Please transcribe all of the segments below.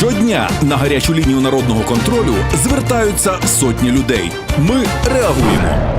Щодня на гарячу лінію народного контролю звертаються сотні людей. Ми реагуємо.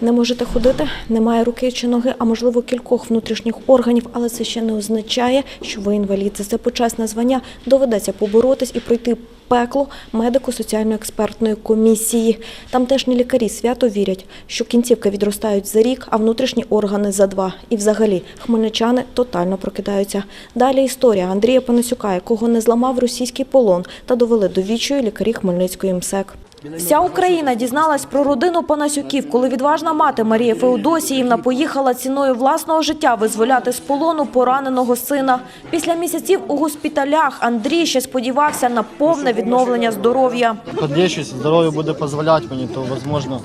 Не можете ходити, немає руки чи ноги, а можливо кількох внутрішніх органів, але це ще не означає, що ви інвалід. За це почесне звання доведеться поборотись і пройти пекло медико-соціально-експертної комісії. Тамтешні лікарі свято вірять, що кінцівки відростають за рік, а внутрішні органи за два. І взагалі хмельничани тотально прокидаються. Далі історія Андрія Панасюка, якого не зламав російський полон та довели до вічої лікарі Хмельницької МСЕК. Вся Україна дізналась про родину Панасюків, коли відважна мати Марія Феодосіївна поїхала ціною власного життя визволяти з полону пораненого сина. Після місяців у госпіталях Андрій ще сподівався на повне відновлення здоров'я. Надіюсь, здоров'я буде дозволяти мені, то можливо,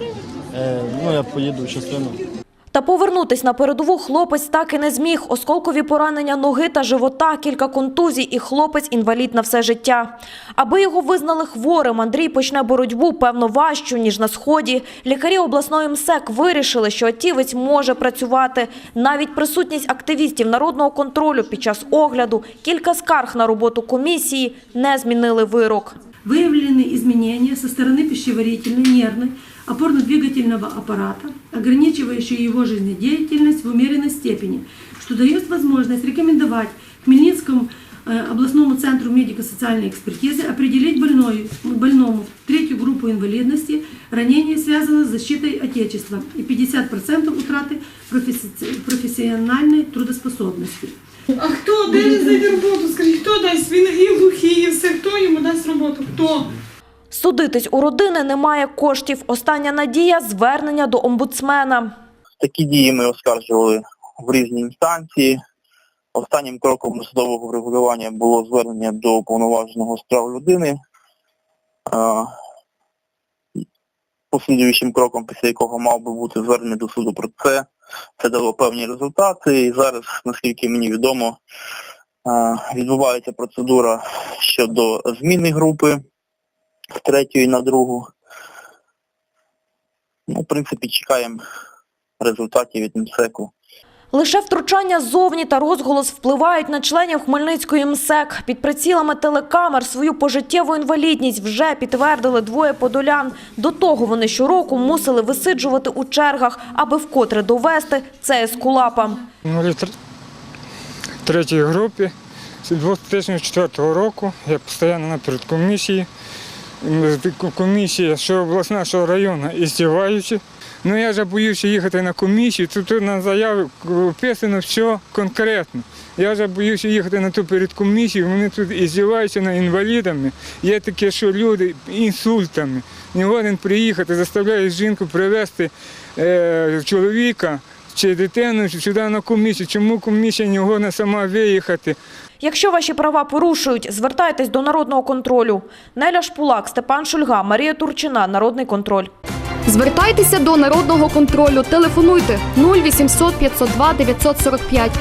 е, ну я поїду частину. Та повернутись на передову хлопець так і не зміг. Осколкові поранення ноги та живота, кілька контузій і хлопець інвалід на все життя. Аби його визнали хворим, Андрій почне боротьбу, певно, важчу, ніж на Сході. Лікарі обласної МСЕК вирішили, що атівець може працювати. Навіть присутність активістів народного контролю під час огляду, кілька скарг на роботу комісії не змінили вирок. Выявлены изменения со стороны пищеварительной, нервной, опорно-двигательного аппарата, ограничивающие его жизнедеятельность в умеренной степени, что дает возможность рекомендовать Хмельницкому э, областному центру медико-социальной экспертизы определить больной, больному третью группу инвалидности, ранение связано с защитой Отечества и 50% утраты професси- профессиональной трудоспособности. А хто? Де він знайде роботу? Скажіть, хто дасть? Він і глухий, і все. Хто йому дасть роботу? Хто? Судитись у родини немає коштів. Остання надія – звернення до омбудсмена. Такі дії ми оскаржували в різні інстанції. Останнім кроком судового врегулювання було звернення до уповноваженого з прав людини. Послідуючим кроком, після якого мав би бути звернення до суду про це, це дало певні результати. І зараз, наскільки мені відомо, відбувається процедура щодо зміни групи з третьої на другу. Ну, в принципі, чекаємо результатів від МСЕКу. Лише втручання ззовні та розголос впливають на членів Хмельницької МСЕК. Під прицілами телекамер свою пожиттєву інвалідність вже підтвердили двоє подолян. До того вони щороку мусили висиджувати у чергах, аби вкотре довести це ескулапам. Третій групі з 2004 року. Я постійно на передкомісії. Комісія, що обласна, що районна, іздіваючи. Ну я вже боюся їхати на комісію, тут на заяві вписано все конкретно. Я вже боюся їхати на ту передкомісію, вони тут іздіваються над інвалідами. Є таке, що люди інсультами. Не годен приїхати, заставляють жінку привезти е, чоловіка чи дитину сюди на комісію. Чому комісія не годна сама виїхати? Якщо ваші права порушують, звертайтесь до народного контролю. Неля Шпулак, Степан Шульга, Марія Турчина. Народний контроль. Звертайтеся до народного контролю. Телефонуйте 0800 502 945